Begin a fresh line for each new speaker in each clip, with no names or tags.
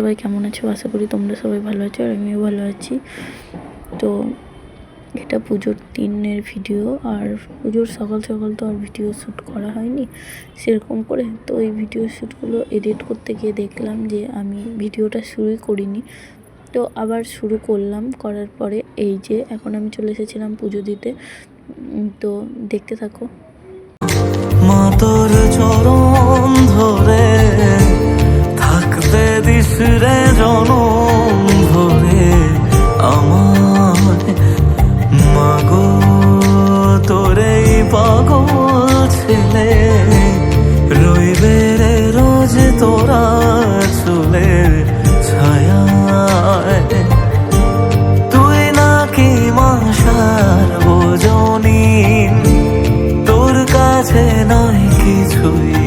সবাই কেমন আছো? আশা করি তোমরা সবাই ভালো আছো আর আমিও ভালো আছি। তো এটা পুজোর দিনের ভিডিও আর পুজোর সকাল সকাল তো আর ভিডিও শ্যুট করা হয়নি সেরকম করে। তো এই ভিডিও শ্যুটগুলো এডিট করতে গিয়ে দেখলাম যে আমি ভিডিওটা শুরুই করিনি। তো আবার শুরু করলাম, করার পরে এই যে এখন আমি চলে এসেছিলাম পুজো দিতে। তো দেখতে থাকো।
মা তোর চরণ ধরে রে জনম ধরে আমার। মাগো, তোরে পাগল ছেলে, রইবে রে রোজ তোরা চলে ছায়ায়। তুই নাকি মাসার বোঝনিন তোর কাছে নয় কিছুই।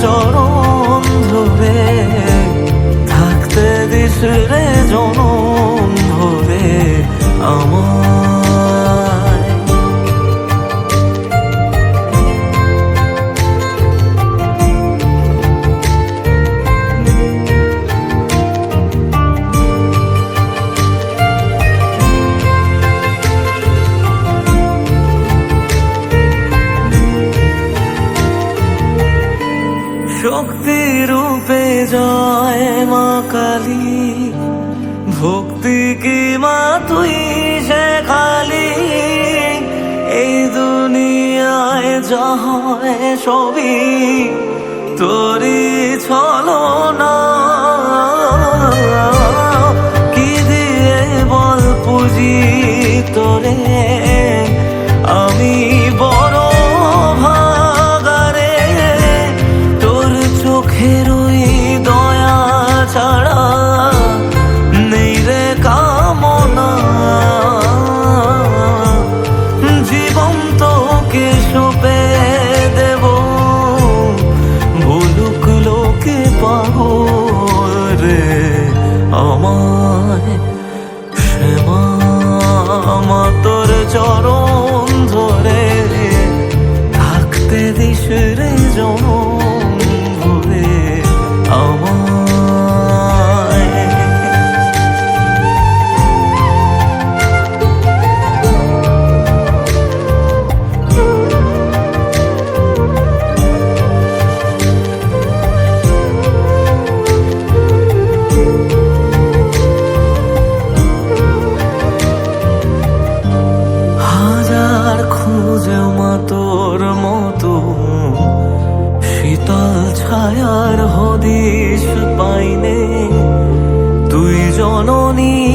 চরণ কালী ভক্তি কি মা তুই সে কালি এই দুনিয়ায় যা ছবি তোরই ছলো না চরণ ধরে থাকতে দিস রে জনম শীতল ছায়ার হদিশ পাইনে। তুই জননী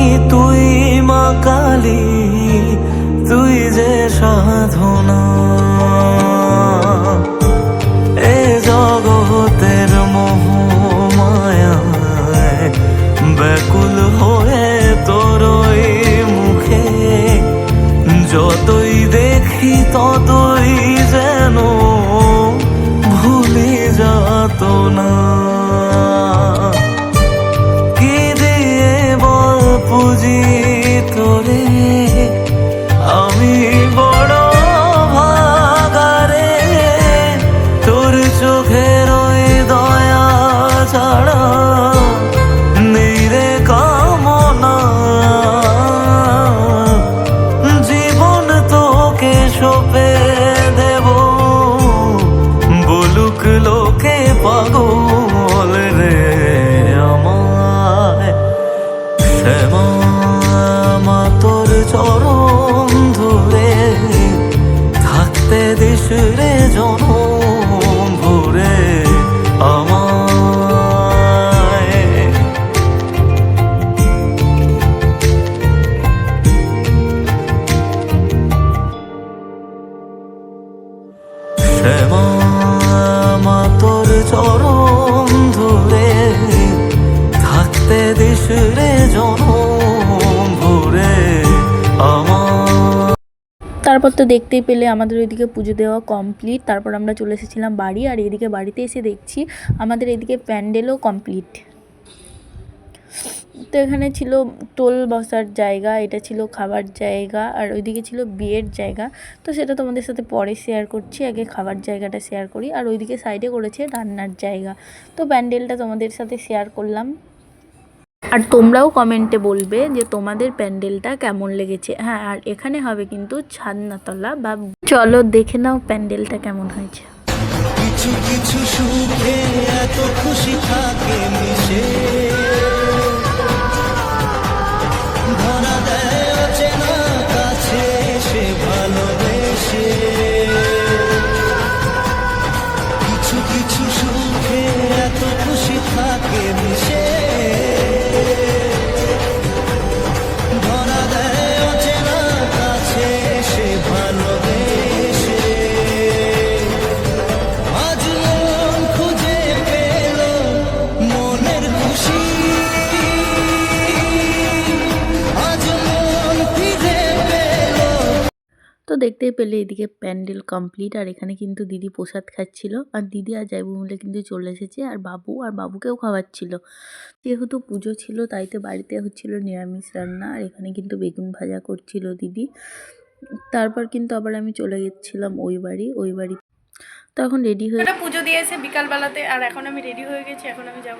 চরণ ধরে থাকতে দিস রে জনম ভরে আমায়। শ্যামা তোর চরণ
তারপর তো দেখতেই পেলে আমাদের ওইদিকে পুজো দেওয়া কমপ্লিট তারপর আমরা চলে এসেছিলাম বাড়ি আর এদিকে বাড়িতে এসে দেখছি আমাদের এদিকে প্যান্ডেলও কমপ্লিট তো এখানে ছিল টোল বসার জায়গা, এটা ছিল খাবার জায়গা আর ওইদিকে ছিল বিয়ের জায়গা। তো সেটা তোমাদের সাথে পরে শেয়ার করছি, আগে খাবার জায়গাটা শেয়ার করি। আর ওইদিকে সাইডে করেছে রান্নার জায়গা। তো প্যান্ডেলটা তোমাদের সাথে শেয়ার করলাম। আর তোমরাও কমেন্টে বলবে যে তোমাদের প্যান্ডেলটা কেমন লেগেছে। হ্যাঁ আর এখানে হবে কিন্তু ছাদনাতলা বা চলো দেখে নাও প্যান্ডেলটা কেমন হয়েছে।
কিছু কিছু সুখে এত খুশি থাকে মিশে।
দেখতেই পেলে এদিকে প্যান্ডেল কমপ্লিট আর এখানে কিন্তু দিদি প্রসাদ খাচ্ছিল। আর দিদি আর যাইবু মিলে কিন্তু চলে এসেছে আর বাবু আর বাবুকেও খাওয়াচ্ছিল। যেহেতু পুজো ছিল, তাই তো বাড়িতে হচ্ছিল নিরামিষ রান্না আর এখানে কিন্তু বেগুন ভাজা করছিল দিদি। তারপর কিন্তু আবার আমি চলে গেছিলাম ওই বাড়ি ওই বাড়ি তো এখন রেডি হয়ে
পুজো দিয়েছে বিকালবেলাতে, আর এখন আমি রেডি হয়ে গেছি, এখন আমি যাব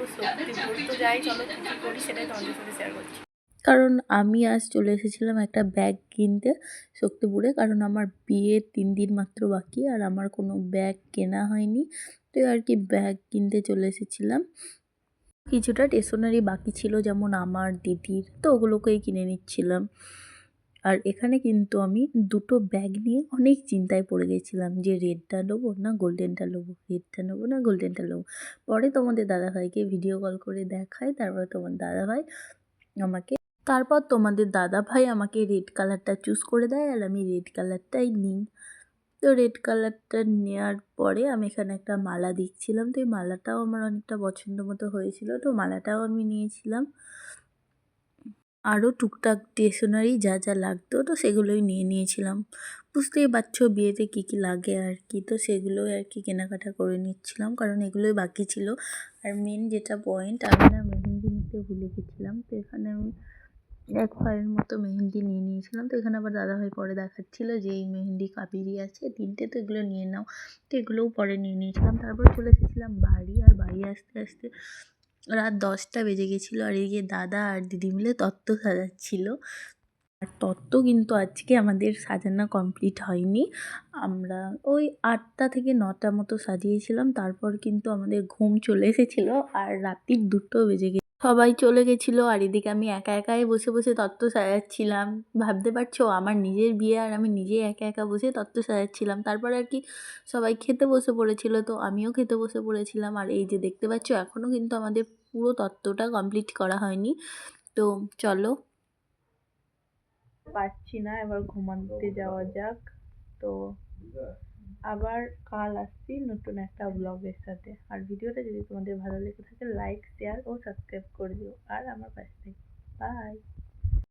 তো যাই, চলো করি সেটাই তোমাদের সাথে শেয়ার করছি।
কারণ আমি আজ চলে এসেছিলাম একটা ব্যাগ কিনতে শক্তিপুরে, কারণ আমার বিয়ের তিন দিন মাত্র বাকি আর আমার কোনো ব্যাগ কেনা হয়নি। তো আর কি ব্যাগ কিনতে চলে এসেছিলাম। কিছুটা স্টেশনারি বাকি ছিল, যেমন আমার দিদির, তো ওগুলোকেই কিনে নিচ্ছিলাম। আর এখানে কিন্তু আমি দুটো ব্যাগ নিয়ে অনেক চিন্তায় পড়ে গেছিলাম যে রেডটা নেব না গোল্ডেনটা নেব রেডটা নেব না গোল্ডেনটা নেব। পরে তোমাদের দাদাভাইকে ভিডিও কল করে দেখায়, তারপরে তোমার দাদাভাই আমাকে তারপর তোমাদের দাদা ভাই আমাকে রেড কালারটা চুজ করে দেয় আর আমি রেড কালারটাই নিই। তো রেড কালারটা নেওয়ার পরে আমি এখানে একটা মালা দেখছিলাম। তো এই মালাটাও আমার অনেকটা পছন্দ মতো হয়েছিল। তো মালাটাও আমি নিয়েছিলাম। আরও টুকটাক স্টেশনারি যা যা লাগতো, তো সেগুলোই নিয়ে নিয়েছিলাম। বুঝতেই পারছ বিয়েতে কী কী লাগে আর কি। তো সেগুলোই আর কি কেনাকাটা করে নিচ্ছিলাম। কারণ এগুলোই বাকি ছিল। আর মেন যেটা পয়েন্ট আমি না মেহেন্দি নিতে ভুলে গেছিলাম। তো এখানে আমি এক ফাইলের মতো মেহেন্দি নিয়ে নিয়েছিলাম। তো এখানে আবার দাদাভাই পরে দেখাচ্ছিল যে এই মেহেন্দি কাবেরি আছে। তিনটে তো এগুলো নিয়ে নাও। তো এগুলোও পরে নিয়ে নিয়েছিলাম। তারপর চলে এসেছিলাম বাড়ি আর বাড়ি আসতে আসতে রাত দশটা বেজে গেছিল। আর এদিকে দাদা আর দিদি মিলে তত্ত্ব সাজাচ্ছিল। আর তত্ত্ব কিন্তু আজকে আমাদের সাজানো কমপ্লিট হয়নি। আমরা ওই আটটা থেকে নটা মতো সাজিয়েছিলাম। তারপর কিন্তু আমাদের ঘুম চলে এসেছিল। আর রাত্রির দুটো বেজে সবাই চলে গেছিল আর এদিকে আমি একা একাই বসে বসে তত্ত্ব সাজাচ্ছিলাম। ভাবতে পারছ? আমার নিজের বিয়ে আর আমি নিজেই একা একা বসে তত্ত্ব সাজাচ্ছিলাম। তারপর আর কি সবাই খেতে বসে পড়েছিল তো আমিও খেতে বসে পড়েছিলাম। আর এই যে দেখতে পাচ্ছ এখনও কিন্তু আমাদের পুরো তত্ত্বটা কমপ্লিট করা হয়নি। তো চলো।
পাচ্ছি না, এবার ঘুমাতে যাওয়া যাক। তো আবার কাল আসছি নতুন একটা ব্লগের সাথে। আর ভিডিওটা যদি তোমাদের ভালো লেগে থাকে লাইক শেয়ার ও সাবস্ক্রাইব করে দিও। আর আমার পাশে থেকে। বাই